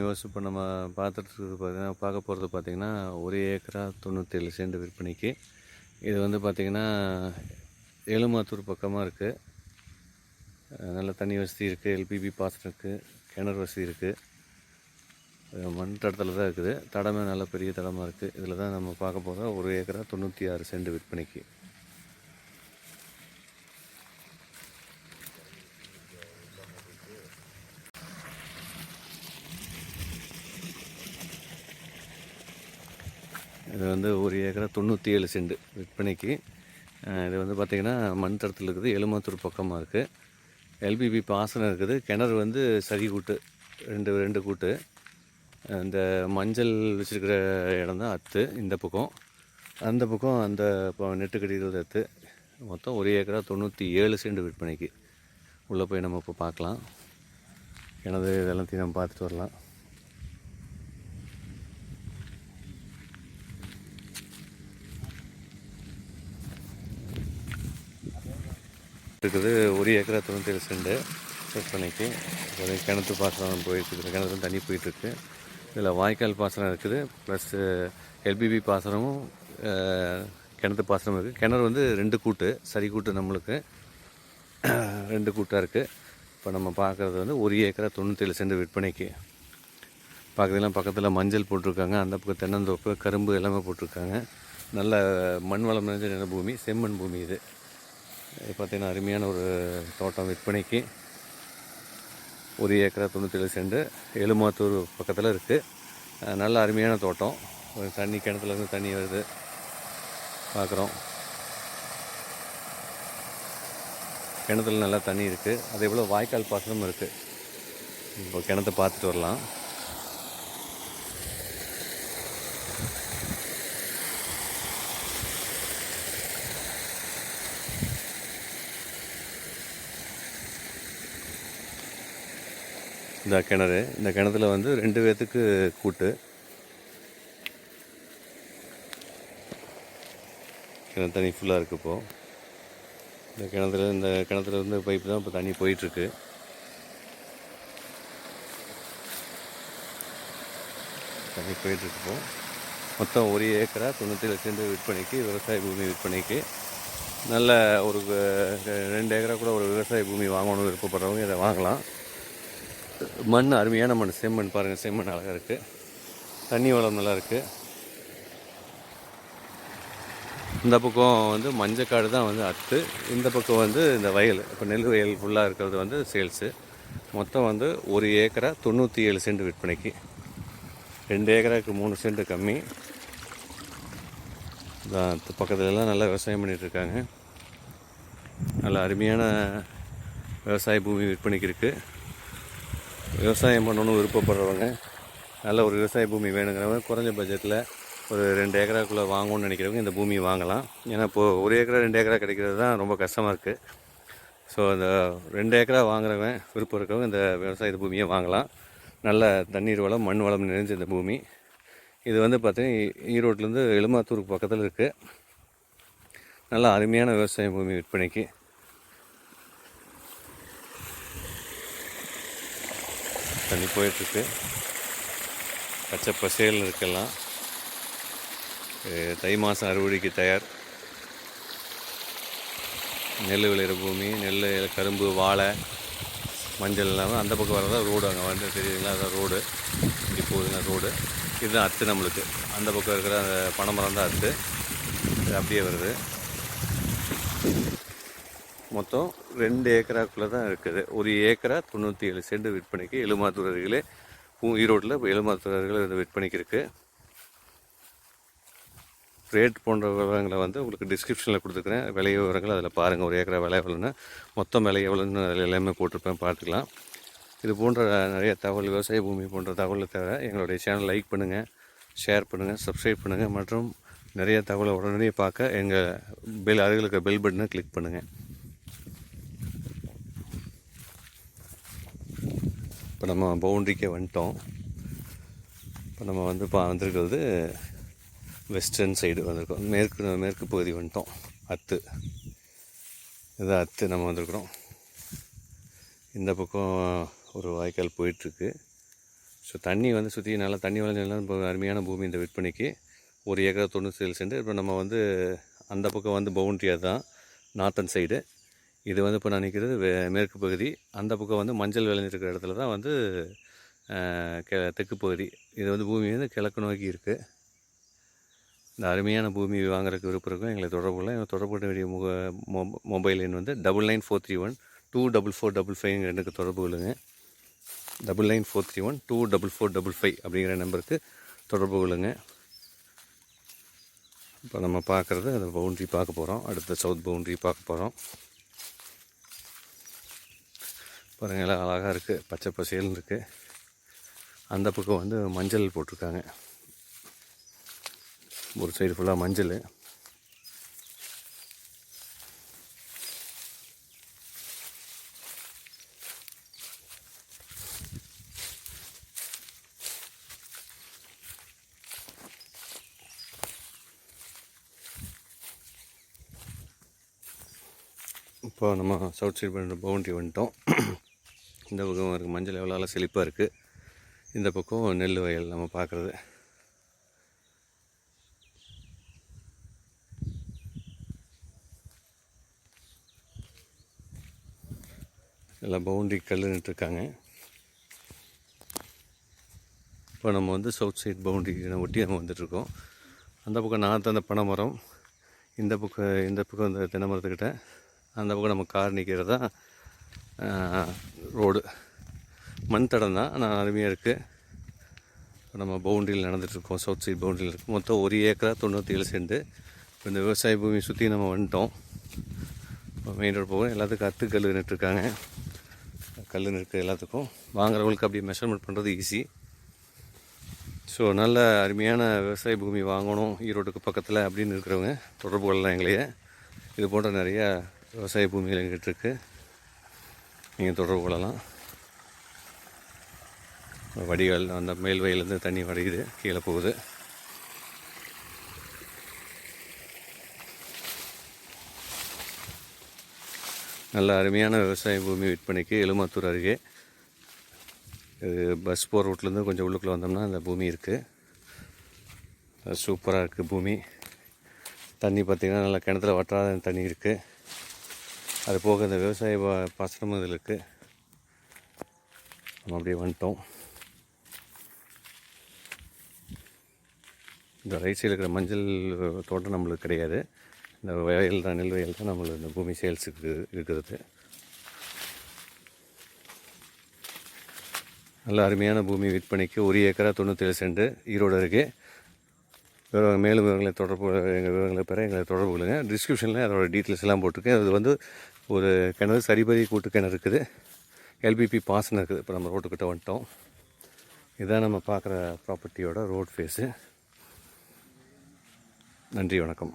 Viewers இப்போ நம்ம பார்த்துட்டு பார்த்தீங்கன்னா பார்க்க போகிறது பார்த்திங்கன்னா ஒரு ஏக்கரா தொண்ணூற்றேழு சென்ட் விற்பனைக்கு. இது வந்து பார்த்திங்கன்னா எலுமாத்தூர் பக்கமாக இருக்குது நல்ல தண்ணி வசதி இருக்குது எல்பிபி பாசனம் இருக்குது கிணறு வசதி இருக்குது மண் தடத்தில் தான் இருக்குது. தடமே நல்ல பெரிய தடமாக இருக்குது இதில் தான் நம்ம பார்க்க போகிறோம் ஒரு ஏக்கரா தொண்ணூற்றி ஆறு சென்ட் விற்பனைக்கு. இது வந்து ஒரு ஏக்கரா தொண்ணூற்றி ஏழு செண்டு விற்பனைக்கு. இது வந்து பார்த்திங்கன்னா மண் தரத்தில் இருக்குது எலுமாத்தூர் பக்கமாக இருக்குது எல்பிபி பாசனம் இருக்குது கிணறு வந்து சரி கூட்டு ரெண்டு ரெண்டு கூட்டு. இந்த மஞ்சள் வச்சுருக்கிற இடம் தான் அத்து இந்த பக்கம். அந்த பக்கம் அந்த இப்போ நெட்டு கட்டிக்கிறது அத்து. மொத்தம் ஒரு ஏக்கரா தொண்ணூற்றி ஏழு சென்ட் விற்பனைக்கு. உள்ளே போய் நம்ம இப்போ பார்க்கலாம் கிணறு இதெல்லாத்தையும் நம்ம பார்த்துட்டு வரலாம். இருக்குது. ஒரு ஏக்கரா தொண்ணூத்தேழு செண்டு விற்பனைக்கு. ஒரு கிணத்து பாசனம் போயிட்டுருக்கு கிணத்துல தண்ணி போயிட்டுருக்கு. இதில் வாய்க்கால் பாசனம் இருக்குது. ப்ளஸ்ஸு எல்பிபி பாசனமும் கிணத்து பாசனமும் இருக்குது. கிணறு வந்து ரெண்டு கூட்டு சரி கூட்டு நம்மளுக்கு. ரெண்டு கூட்டாக இருக்குது இப்போ நம்ம பார்க்குறது வந்து ஒரு ஏக்கரா தொண்ணூற்றேழு செண்டு விற்பனைக்கு. பார்க்குறதுலாம் பக்கத்தில் மஞ்சள் போட்டிருக்காங்க. அந்த பக்கம் தென்னந்தோப்பு கரும்பு எல்லாமே போட்டிருக்காங்க. நல்ல மண் வளம் நிறைஞ்ச நில பூமி செம்மண் பூமி இது. இது பார்த்திங்கன்னா அருமையான ஒரு தோட்டம் விற்பனைக்கு ஒரு ஏக்கரா தொண்ணூற்றேழு செண்டு எலுமாத்தூர் பக்கத்தில் இருக்குது நல்ல அருமையான தோட்டம். ஒரு தண்ணி கிணத்துலேருந்து தண்ணி வருது. பார்க்குறோம் கிணத்துல நல்லா தண்ணி இருக்குது அதே போல் வாய்க்கால் பாசனமும் இருக்குது இப்போ கிணத்தை பார்த்துட்டு வரலாம். இந்த கிணறு இந்த கிணத்துல வந்து ரெண்டு பேர்த்துக்கு கூட்டு. கிணறு தண்ணி ஃபுல்லாக இருக்குது இப்போது இந்த கிணத்துல இந்த கிணத்துல இருந்து பைப்பு தான் இப்போ தண்ணி போயிட்டுருக்கு. தண்ணி போயிட்டுருக்கு இப்போ. மொத்தம் ஒரு ஏக்கரா தொண்ணூற்றி லட்சம் விற்பனைக்கு விவசாய பூமி விற்பனைக்கு. நல்ல ஒரு ரெண்டு ஏக்கரா கூட ஒரு விவசாய பூமி வாங்கணும்னு விருப்பப்படுறவங்க இதை வாங்கலாம். மண் அருமையான மண். செம்மண் பாருங்கள் செம்மண் அழகாக இருக்குது தண்ணி வளம் நல்லா இருக்குது இந்த பக்கம் வந்து மஞ்சக்காடு தான் வந்து அத்து. இந்த பக்கம் வந்து இந்த வயல். இப்போ நெல் வயல் ஃபுல்லாக இருக்கிறது வந்து சேல்ஸு. மொத்தம் வந்து ஒரு ஏக்கரா தொண்ணூற்றி ஏழு சென்ட் விற்பனைக்கு. ரெண்டு ஏக்கராக்கு மூணு சென்ட் கம்மி. இதான் பக்கத்துல எல்லாம் நல்லா விவசாயம் பண்ணிகிட்ருக்காங்க இருக்காங்க. நல்ல அருமையான விவசாய பூமி விற்பனைக்கு இருக்குது விவசாயம் பண்ணணும்னு விருப்பப்படுறவங்க நல்ல ஒரு விவசாய பூமி வேணுங்கிறவங்க குறைஞ்ச பட்ஜெட்டில் ஒரு ரெண்டு ஏக்கராக்குள்ளே வாங்கணும்னு நினைக்கிறவங்க இந்த பூமியை வாங்கலாம். ஏன்னா இப்போது ஒரு ஏக்கரா ரெண்டு ஏக்கரா கிடைக்கிறது தான் ரொம்ப கஷ்டமாக இருக்குது ஸோ அந்த ரெண்டு ஏக்கரா வாங்குறவன் விருப்பம் இருக்கிறவங்க இந்த விவசாய பூமியை வாங்கலாம். நல்ல தண்ணீர் வளம் மண் வளம் நிறைஞ்ச இந்த பூமி. இது வந்து பார்த்தீங்கன்னா ஈரோட்லேருந்து எலுமாத்தூருக்கு பக்கத்தில் இருக்குது நல்ல அருமையான விவசாய பூமி விற்பனைக்கு. தண்ணி போயிட்டுருக்கு. பச்சை பசேல் இருக்கலாம். தை மாதம் அறுவடைக்கு தயார். நெல் விளையிற பூமி நெல் கரும்பு வாழை மஞ்சள் இல்லாமல் அந்த பக்கம் வரதான் ரோடு அங்கே வந்து தெரியுதுங்களா அதான் ரோடு இப்போதுனா ரோடு இதுதான் அத்து நம்மளுக்கு. அந்த பக்கம் இருக்கிற அந்த பனைமரம் தான் அத்து. இது அப்படியே வருது. மொத்தம் ரெண்டு ஏக்கராக்குள்ளே தான் இருக்குது. ஒரு ஏக்கரா தொண்ணூற்றி ஏழு சென்ட் விற்பனைக்கு எலுமாத்தூர் ஈரோட்டில் இப்போ எலுமாத்தூர் விற்பனைக்கு இருக்குது ரேட் போன்ற விவரங்களை வந்து உங்களுக்கு டிஸ்கிரிப்ஷனில் கொடுத்துருக்குறேன். விலை விவரங்கள் அதில் பாருங்கள் ஒரு ஏக்கரா விலை எவ்வளோன்னு மொத்தம் விலை எவ்வளோன்னு அதில் எல்லாமே போட்டிருப்பேன். பார்த்துக்கலாம். இது போன்ற நிறைய தகவல் விவசாய பூமி போன்ற தகவலை தவிர எங்களுடைய சேனல் லைக் பண்ணுங்கள் ஷேர் பண்ணுங்கள் சப்ஸ்கிரைப் பண்ணுங்கள் மற்றும் நிறைய தகவலை உடனடியே பார்க்க எங்கள் பெல் அருகில் இருக்க பெல் பட்டனை கிளிக் பண்ணுங்கள் இப்போ நம்ம பவுண்ட்ரிக்கே வந்துட்டோம். இப்போ நம்ம வந்து இப்போ வந்திருக்கிறது வெஸ்டர்ன் சைடு வந்திருக்கோம். மேற்கு மேற்கு பகுதி வந்துட்டோம். அத்து. இதுதான் அத்து நம்ம வந்திருக்கிறோம். இந்த பக்கம் ஒரு வாய்க்கால் போயிட்டுருக்கு. ஸோ தண்ணி வந்து சுற்றி நல்லா தண்ணி வளைஞ்செல்லாம் இப்போ அருமையான பூமி இந்த விற்பனைக்கு. ஒரு ஏக்கர் தொண்ணூற்றி ஏழு சென்ட். இப்போ நம்ம வந்து அந்த பக்கம் வந்து பவுண்ட்ரி தான். நார்த்தன் சைடு இது வந்து இப்போ நான் நிற்கிறது வே- மேற்கு பகுதி. அந்த பக்கம் வந்து மஞ்சள் விளைஞ்சிருக்கிற இடத்துல தான் வந்து கெ தெற்கு பகுதி. இது வந்து பூமி வந்து கிழக்கு நோக்கி இருக்குது இந்த அருமையான பூமி வாங்குறதுக்கு விருப்பம் இருக்கும். எங்களை தொடர்பு கொள்ள எங்களை தொடர்பு வேண்டிய முக மொபைல் எண் வந்து double nine four three one two double four double five ரெண்டுக்கு தொடர்பு கொள்ளுங்க. Double nine four three one two double four double five அப்படிங்கிற நம்பருக்கு தொடர்பு கொள்ளுங்க. இப்போ நம்ம பார்க்குறது அந்த பவுண்ட்ரி பார்க்க போகிறோம் அடுத்த சவுத் பவுண்ட்ரி பார்க்க போகிறோம் பாருங்க அழகாக இருக்குது பச்சை பசேல்னு இருக்குது அந்த பக்கம் வந்து மஞ்சள் போட்டிருக்காங்க. ஒரு சைடு ஃபுல்லாக மஞ்சள். இப்போ நம்ம சவுத் சைடு பண்ண பவுண்ட்ரி வந்துட்டோம். இந்த பக்கம் இருக்குது மஞ்சள் எவ்வளோ செழிப்பாக இருக்குது இந்த பக்கம் நெல் வயல் நம்ம பார்க்குறது. எல்லாம் பவுண்ட்ரி கல் நட்டுருக்காங்க. இப்போ நம்ம வந்து சவுத் சைடு பவுண்ட்ரி ஒட்டி நம்ம வந்துட்டுருக்கோம். அந்த பக்கம் நாற்று அந்த பனை மரம் இந்த பக்கம் இந்த பக்கம் இந்த தென்னை மரத்துக்கிட்ட அந்த பக்கம் நம்ம கார் நிற்கிறது தான் ரோடு. மண் தடம் தான் ஆனால் அருமையாக இருக்குது நம்ம பவுண்டரியில் நடந்துகிட்ருக்கோம் சவுத் சைட் பவுண்டரியில் இருக்குது மொத்தம் ஒரு ஏக்கரா தொண்ணூற்றி ஏழு செண்டு இப்போ இந்த விவசாய பூமி சுற்றி நம்ம வந்துட்டோம். இப்போ மெயின் ரோடு போகிறோம் எல்லாத்துக்கும் அத்து கல் நட்டுருக்காங்க கல் நட்டு எல்லாத்துக்கும். வாங்குறவங்களுக்கு அப்படியே மெஷர்மெண்ட் பண்ணுறது ஈஸி ஸோ நல்ல அருமையான விவசாய பூமி வாங்கணும் ஈரோட்டுக்கு பக்கத்தில் அப்படின்னு இருக்கிறவங்க தொடர்பு கொள்ளலாம் எங்களையே. இது போன்ற நிறையா விவசாய பூமிகள் எங்கிட்ட இருக்குது நீங்கள் தொடர்பு கொள்ளலாம். வடிகால் அந்த மேல் வயலேருந்து தண்ணி வடியுது கீழே போகுது. நல்ல அருமையான விவசாய பூமி விற்பனைக்கு எலுமாத்தூர் அருகே. இது பஸ் போகிற ரூட்லேருந்து கொஞ்சம் உள்ளுக்குள்ளே வந்தோம்னா அந்த பூமி இருக்குது சூப்பராக இருக்குது பூமி. தண்ணி பார்த்திங்கன்னா நல்லா கிணத்துல வற்றாத தண்ணி இருக்குது அது போக இந்த விவசாய பசனம் பாசனமும் இதில் இருக்குது நம்ம அப்படியே வந்துட்டோம். இந்த ரைட் சைடில் இருக்கிற மஞ்சள் தோட்டம் நம்மளுக்கு கிடையாது. இந்த வயல் தான் நெல் வயல் தான் நம்மளுக்கு இந்த பூமி சேல்ஸுக்கு இருக்கிறது. நல்ல அருமையான பூமி விற்பனைக்கு ஒரு ஏக்கரா தொண்ணூற்றேழு சென்ட் ஈரோடு அருகே. விவரம் மேலும் விவரங்களை தொடர்பு எங்கள் விவரங்களை பெற எங்களை தொடர்பு கொள்ளுங்கள் டிஸ்கிரிப்ஷனில் அதோட டீட்டெயில்ஸ் எல்லாம் போட்டிருக்கேன் அது வந்து ஒரு கிணறு சரிபரி கூட்டு கிணறு இருக்குது. எல்பிபி பாசனம் இருக்குது. இப்போ நம்ம ரோட்டுக்கிட்ட வந்துட்டோம். இதுதான் நம்ம பார்க்குற ப்ராப்பர்ட்டியோட ரோட் ஃபேஸு நன்றி வணக்கம்.